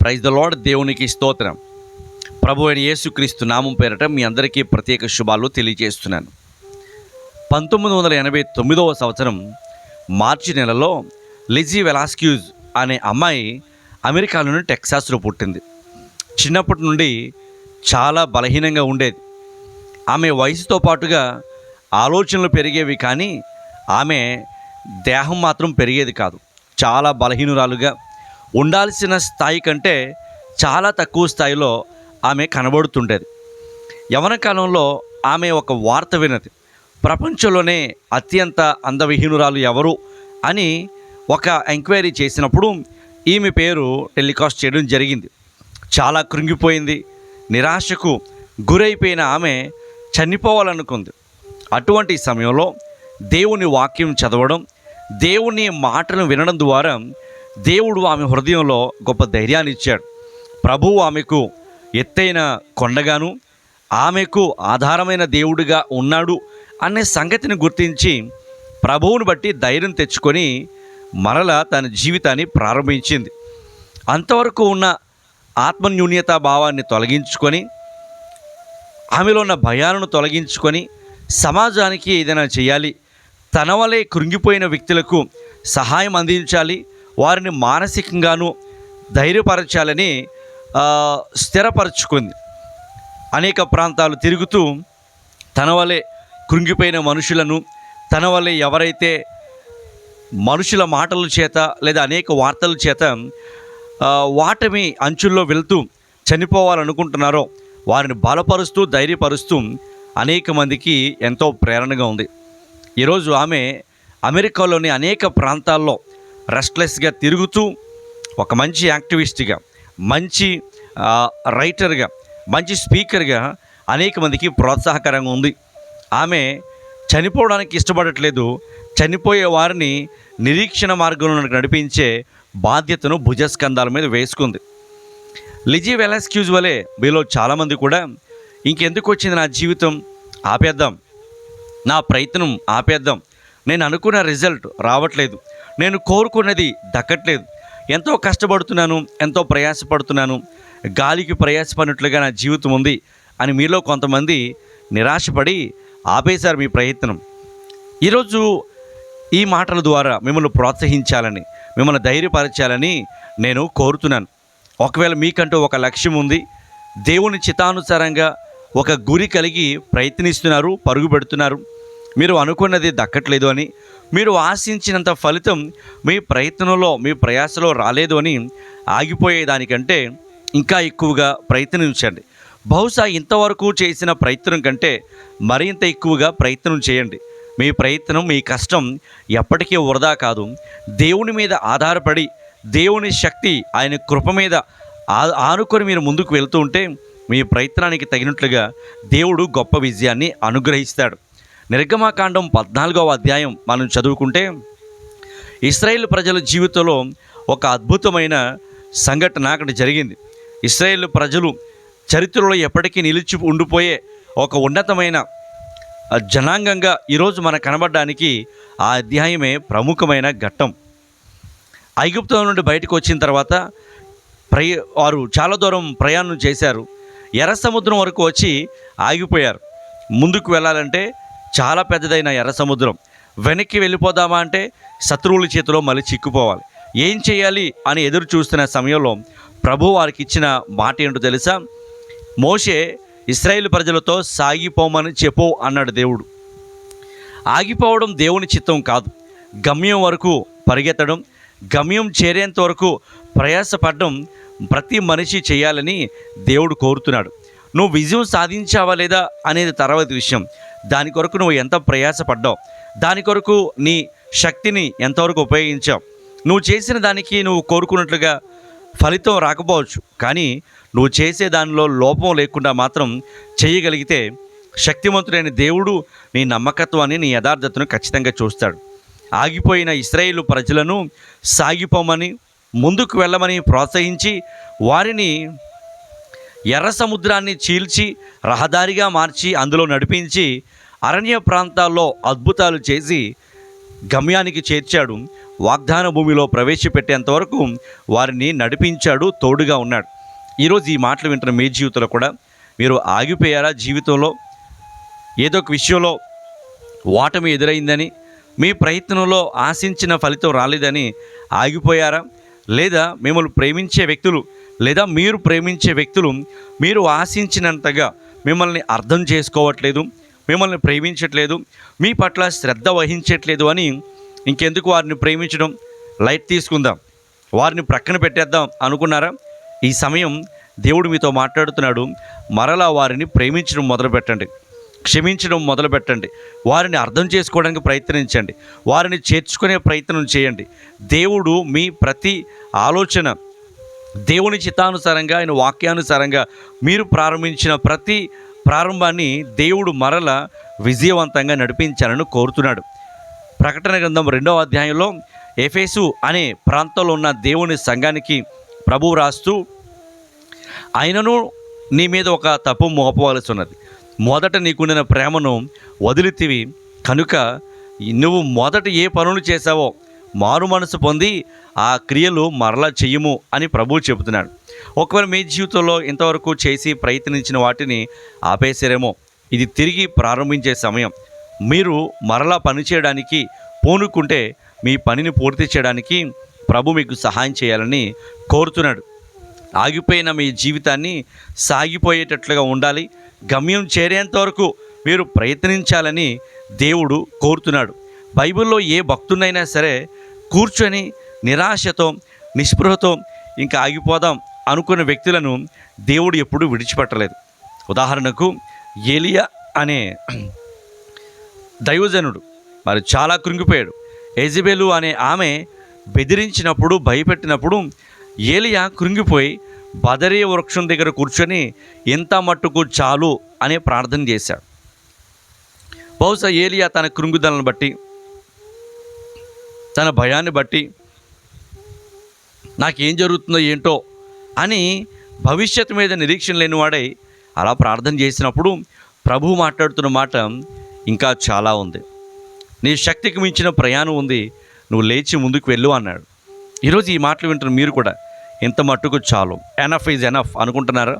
Praise the lord దేవునికి స్తోత్రం. ప్రభు అయిన యేసుక్రీస్తు నామం పేరట మీ అందరికీ ప్రత్యేక శుభాలు తెలియజేస్తున్నాను. పంతొమ్మిది వందల ఎనభై తొమ్మిదవ సంవత్సరం మార్చి నెలలో లిజీ వెలాస్క్యూజ్ అనే అమ్మాయి అమెరికాలోని టెక్సాస్లో పుట్టింది. చిన్నప్పటి నుండి చాలా బలహీనంగా ఉండేది. ఆమె వయసుతో పాటుగా ఆలోచనలు పెరిగేవి కానీ ఆమె దేహం మాత్రం పెరిగేది కాదు. చాలా బలహీనురాలుగా ఉండాల్సిన స్థాయి కంటే చాలా తక్కువ స్థాయిలో ఆమె కనబడుతుండేది. యవన కాలంలో ఆమె ఒక వార్త వినది ప్రపంచంలోనే అత్యంత అందవిహీనురాలు ఎవరు అని ఒక ఎంక్వైరీ చేసినప్పుడు ఈమె పేరు టెలికాస్ట్ చేయడం జరిగింది. చాలా కృంగిపోయింది. నిరాశకు గురైపోయిన ఆమె చనిపోవాలనుకుంది. అటువంటి సమయంలో దేవుని వాక్యం చదవడం దేవుని మాటలను వినడం ద్వారా దేవుడు ఆమె హృదయంలో గొప్ప ధైర్యాన్ని ఇచ్చాడు. ప్రభువు ఆమెకు ఎత్తైన కొండగాను ఆమెకు ఆధారమైన దేవుడిగా ఉన్నాడు అనే సంగతిని గుర్తించి ప్రభువుని బట్టి ధైర్యం తెచ్చుకొని మరల తన జీవితాన్ని ప్రారంభించింది. అంతవరకు ఉన్న ఆత్మన్యూన్యతా భావాన్ని తొలగించుకొని ఆమెలో ఉన్న భయాలను తొలగించుకొని సమాజానికి ఏదైనా చేయాలి తన వలె కృంగిపోయిన వ్యక్తులకు సహాయం అందించాలి వారిని మానసికంగాను ధైర్యపరచాలని స్థిరపరచుకుంది. అనేక ప్రాంతాలు తిరుగుతూ తన వలె కృంగిపోయిన మనుషులను తన వలె ఎవరైతే మనుషుల మాటల చేత లేదా అనేక వార్తల చేత వాటమి అంచుల్లో వెళ్తూ చనిపోవాలనుకుంటున్నారో వారిని బలపరుస్తూ ధైర్యపరుస్తూ అనేక మందికి ఎంతో ప్రేరణగా ఉంది. ఈరోజు ఆమె అమెరికాలోని అనేక ప్రాంతాల్లో రెస్ట్లెస్గా తిరుగుతూ ఒక మంచి యాక్టివిస్ట్గా మంచి రైటర్గా మంచి స్పీకర్గా అనేక మందికి ప్రోత్సాహకరంగా ఉంది. ఆమె చనిపోవడానికి ఇష్టపడట్లేదు. చనిపోయే వారిని నిరీక్షణ మార్గంలో నడిపించే బాధ్యతను భుజస్కంధాల మీద వేసుకుంది. లిజీ వెలాస్క్యూజ్ వలె మీలో చాలామంది కూడా ఇంకెందుకు వచ్చింది నా జీవితం? ఆపేద్దాం. నా ప్రయత్నం ఆపేద్దాం. నేను అనుకున్న రిజల్ట్ రావట్లేదు. నేను కోరుకున్నది దక్కట్లేదు. ఎంతో కష్టపడుతున్నాను ఎంతో ప్రయాసపడుతున్నాను గాలికి ప్రయాసపడినట్లుగా నా జీవితం ఉంది అని మీలో కొంతమంది నిరాశపడి ఆపేశారు మీ ప్రయత్నం. ఈరోజు ఈ మాటల ద్వారా మిమ్మల్ని ప్రోత్సహించాలని మిమ్మల్ని ధైర్యపరచాలని నేను కోరుతున్నాను. ఒకవేళ మీకంటూ ఒక లక్ష్యం ఉంది దేవుని చిత్తానుసారంగా ఒక గురి కలిగి ప్రయత్నిస్తున్నారు పరుగు పెడుతున్నారు మీరు అనుకున్నది దక్కట్లేదు అని మీరు ఆశించినంత ఫలితం మీ ప్రయత్నంలో మీ ప్రయాసలో రాలేదు అని ఆగిపోయేదానికంటే ఇంకా ఎక్కువగా ప్రయత్నించండి. బహుశా ఇంతవరకు చేసిన ప్రయత్నం కంటే మరింత ఎక్కువగా ప్రయత్నం చేయండి. మీ ప్రయత్నం మీ కష్టం ఎప్పటికీ వృధా కాదు. దేవుని మీద ఆధారపడి దేవుని శక్తి ఆయన కృప మీద ఆ- ఆనుకొని మీరు ముందుకు వెళ్తూ ఉంటే మీ ప్రయత్నానికి తగినట్లుగా దేవుడు గొప్ప విజయాన్ని అనుగ్రహిస్తాడు. నిర్గమాకాండం పద్నాలుగవ అధ్యాయం మనం చదువుకుంటే ఇస్రాయేల్ ప్రజల జీవితంలో ఒక అద్భుతమైన సంఘటన అక్కడ జరిగింది. ఇస్రాయేల్ ప్రజలు చరిత్రలో ఎప్పటికీ నిలిచి ఉండిపోయే ఒక ఉన్నతమైన జనాంగంగా ఈరోజు మనకు కనబడడానికి ఆ అధ్యాయమే ప్రముఖమైన ఘట్టం. ఐగుప్తం నుండి బయటకు వచ్చిన తర్వాత ప్రయ వారు చాలా దూరం ప్రయాణం చేశారు. ఎర్ర సముద్రం వరకు వచ్చి ఆగిపోయారు. ముందుకు వెళ్ళాలంటే చాలా పెద్దదైన ఎర్ర సముద్రం. వెనక్కి వెళ్ళిపోదామా అంటే శత్రువుల చేతిలో మళ్ళీ చిక్కుపోవాలి. ఏం చేయాలి అని ఎదురు చూస్తున్న సమయంలో ప్రభు వారికి ఇచ్చిన మాట ఏంటో తెలుసా? మోషే ఇస్రాయేల్ ప్రజలతో సాగిపోమని చెప్పు అన్నాడు దేవుడు. ఆగిపోవడం దేవుని చిత్తం కాదు. గమ్యం వరకు పరిగెత్తడం గమ్యం చేరేంత వరకు ప్రయాసపడడం ప్రతి మనిషి చేయాలని దేవుడు కోరుతున్నాడు. నువ్వు విజయం సాధించావా లేదా అనేది తర్వాత విషయం. దాని కొరకు నువ్వు ఎంత ప్రయాసపడ్డావు? దాని కొరకు నీ శక్తిని ఎంతవరకు ఉపయోగించావు? నువ్వు చేసిన దానికి నువ్వు కోరుకున్నట్లుగా ఫలితం రాకపోవచ్చు. కానీ నువ్వు చేసే దానిలో లోపం లేకుండా మాత్రం చేయగలిగితే శక్తివంతుడైన దేవుడు నీ నమ్మకత్వాన్ని నీ యథార్థతను ఖచ్చితంగా చూస్తాడు. ఆగిపోయిన ఇస్రాయేలు ప్రజలను సాగిపోమని ముందుకు వెళ్ళమని ప్రోత్సహించి వారిని ఎర్ర సముద్రాన్ని చీల్చి రహదారిగా మార్చి అందులో నడిపించి అరణ్య ప్రాంతాల్లో అద్భుతాలు చేసి గమ్యానికి చేర్చాడు. వాగ్దాన భూమిలో ప్రవేశపెట్టేంత వరకు వారిని నడిపించాడు తోడుగా ఉన్నాడు. ఈరోజు ఈ మాటలు వింటున్న మీ జీవితంలో కూడా మీరు ఆగిపోయారా జీవితంలో? ఏదో ఒక విషయంలో ఓటమి ఎదురైందని మీ ప్రయత్నంలో ఆశించిన ఫలితం రాలేదని ఆగిపోయారా? లేదా మిమ్మల్ని ప్రేమించే వ్యక్తులు లేదా మీరు ప్రేమించే వ్యక్తులు మీరు ఆశించినంతగా మిమ్మల్ని అర్థం చేసుకోవట్లేదు మిమ్మల్ని ప్రేమించట్లేదు మీ పట్ల శ్రద్ధ వహించట్లేదు అని ఇంకెందుకు వారిని ప్రేమించడం? లైట్ తీసుకుందాం. వారిని ప్రక్కన పెట్టేద్దాం అనుకున్నారా? ఈ సమయం దేవుడు మీతో మాట్లాడుతున్నాడు. మరలా వారిని ప్రేమించడం మొదలు పెట్టండి క్షమించడం మొదలు పెట్టండి వారిని అర్థం చేసుకోవడానికి ప్రయత్నించండి. వారిని చేర్చుకునే ప్రయత్నం చేయండి. దేవుడు మీ ప్రతి ఆలోచన దేవుని చిత్తానుసారంగా ఆయన వాక్యానుసారంగా మీరు ప్రారంభించిన ప్రతి ప్రారంభాన్ని దేవుడు మరల విజయవంతంగా నడిపించాలని కోరుతున్నాడు. ప్రకటన గ్రంథం రెండవ అధ్యాయంలో ఎఫేసు అనే ప్రాంతంలో ఉన్న దేవుని సంఘానికి ప్రభువు రాస్తూ ఆయనను నీ మీద ఒక తప్పు మోపవలసి ఉన్నది. మొదట నీకుండిన ప్రేమను వదిలితివి. కనుక నువ్వు మొదట ఏ పనులు చేశావో మారు మనసు పొంది ఆ క్రియలు మరలా చెయ్యము అని ప్రభువు చెబుతున్నాడు. ఒకవేళ మీ జీవితంలో ఇంతవరకు చేసి ప్రయత్నించిన వాటిని ఆపేసారేమో. ఇది తిరిగి ప్రారంభించే సమయం. మీరు మరలా పని చేయడానికి పూనుకుంటే మీ పనిని పూర్తి చేయడానికి ప్రభు మీకు సహాయం చేయాలని కోరుతున్నాడు. ఆగిపోయిన మీ జీవితాన్ని సాగిపోయేటట్లుగా ఉండాలి. గమ్యం చేరేంత వరకు మీరు ప్రయత్నించాలని దేవుడు కోరుతున్నాడు. బైబిల్లో ఏ భక్తునైనా సరే కూర్చొని నిరాశతో నిస్పృహతో ఇంకా ఆగిపోదాం అనుకున్న వ్యక్తులను దేవుడు ఎప్పుడూ విడిచిపెట్టలేదు. ఉదాహరణకు ఏలియా అనే దైవజనుడు. మరి చాలా కృంగిపోయాడు. ఎజిబెలు అనే ఆమె బెదిరించినప్పుడు భయపెట్టినప్పుడు ఏలియా కృంగిపోయి బదరీ వృక్షం దగ్గర కూర్చొని ఇంత మట్టుకు చాలు అనే ప్రార్థన చేశాడు. బహుశా ఏలియా తన కృంగుదలను బట్టి తన భయాన్ని బట్టి నాకేం జరుగుతుందో ఏంటో అని భవిష్యత్తు మీద నిరీక్షణ లేనివాడై అలా ప్రార్థన చేసినప్పుడు ప్రభు మాట్లాడుతున్న మాట ఇంకా చాలా ఉంది. నీ శక్తికి మించిన ప్రయాణం ఉంది. నువ్వు లేచి ముందుకు వెళ్ళు అన్నాడు. ఈరోజు ఈ మాటలు వింటున్న మీరు కూడా ఇంత మట్టుకు చాలు. ఎనఫ్ ఈజ్ ఎనఫ్ అనుకుంటున్నారా?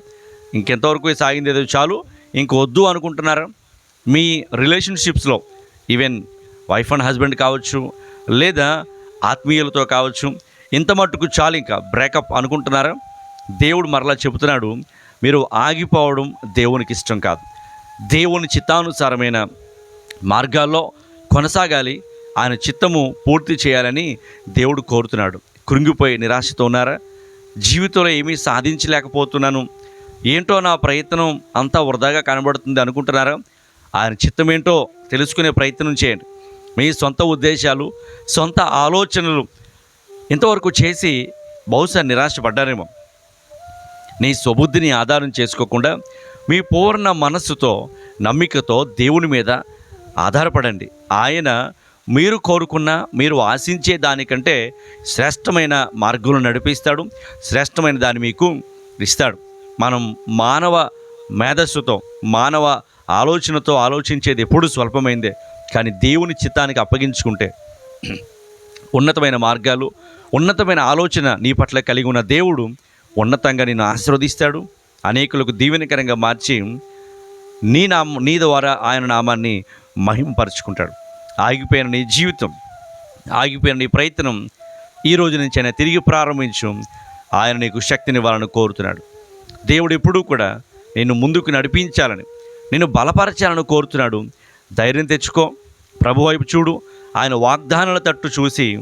ఇంకెంతవరకు సాగింది ఏదో చాలు. ఇంక వద్దు అనుకుంటున్నారా? మీ రిలేషన్షిప్స్లో ఈవెన్ వైఫ్ అండ్ హస్బెండ్ కావచ్చు లేదా ఆత్మీయులతో కావచ్చు ఇంత మట్టుకు చాలు ఇంకా బ్రేకప్ అనుకుంటున్నారా? దేవుడు మరలా చెబుతున్నాడు మీరు ఆగిపోవడం దేవునికి ఇష్టం కాదు. దేవుని చిత్తానుసారమైన మార్గాల్లో కొనసాగాలి ఆయన చిత్తము పూర్తి చేయాలని దేవుడు కోరుతున్నాడు. కృంగిపోయి నిరాశతో ఉన్నారా? జీవితంలో ఏమీ సాధించలేకపోతున్నాను. ఏంటో నా ప్రయత్నం అంతా వృధాగా కనబడుతుంది అనుకుంటున్నారా? ఆయన చిత్తం ఏంటో తెలుసుకునే ప్రయత్నం చేయండి. మీ సొంత ఉద్దేశాలు సొంత ఆలోచనలు ఇంతవరకు చేసి బహుశా నిరాశపడ్డారేమో. నీ స్వబుద్ధిని ఆధారం చేసుకోకుండా మీ పూర్ణ మనస్సుతో నమ్మికతో దేవుని మీద ఆధారపడండి. ఆయన మీరు కోరుకున్న మీరు ఆశించే దానికంటే శ్రేష్టమైన మార్గంలో నడిపిస్తాడు. శ్రేష్టమైన దాన్ని మీకు ఇస్తాడు. మనం మానవ మేధస్సుతో మానవ ఆలోచనతో ఆలోచించేది ఎప్పుడు స్వల్పమైందే. కానీ దేవుని చిత్తానికి అప్పగించుకుంటే ఉన్నతమైన మార్గాలు ఉన్నతమైన ఆలోచన నీ పట్ల కలిగి ఉన్న దేవుడు ఉన్నతంగా నిన్ను ఆశీర్వదిస్తాడు. అనేకులకు దీవెనకరంగా మార్చి నీ నామ నీ ద్వారా ఆయన నామాన్ని మహింపరుచుకుంటాడు. ఆగిపోయిన నీ జీవితం ఆగిపోయిన నీ ప్రయత్నం ఈ రోజు నుంచి ఆయన తిరిగి ప్రారంభించు. ఆయన నీకు శక్తినివ్వాలని కోరుతున్నాడు. దేవుడు ఎప్పుడూ కూడా నిన్ను ముందుకు నడిపించాలని నిన్ను బలపరచాలని కోరుతున్నాడు. ధైర్యం తెచ్చుకో. ప్రభు వైపు చూడు. ఆయన వాగ్దానాల తట్టు చూసి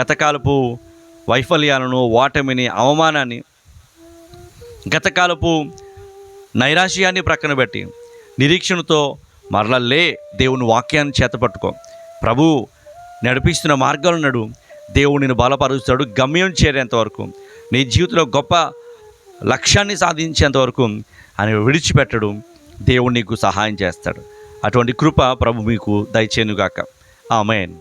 గతకాలపు వైఫల్యాలను ఓటమిని అవమానాన్ని గతకాలపు నైరాశ్యాన్ని ప్రక్కన పెట్టి నిరీక్షణతో మరలా లే దేవుని వాక్యాన్ని చేతపట్టుకో ప్రభు నడిపిస్తున్న మార్గాలు నడు. దేవుడు బలపరుస్తాడు. గమ్యం చేరేంత వరకు నీ జీవితంలో గొప్ప లక్ష్యాన్ని సాధించేంత వరకు ఆయన విడిచిపెట్టడు. దేవుడు నీకు సహాయం చేస్తాడు. అటువంటి కృప ప్రభు మీకు దయచేనుగాక ఆమెన్.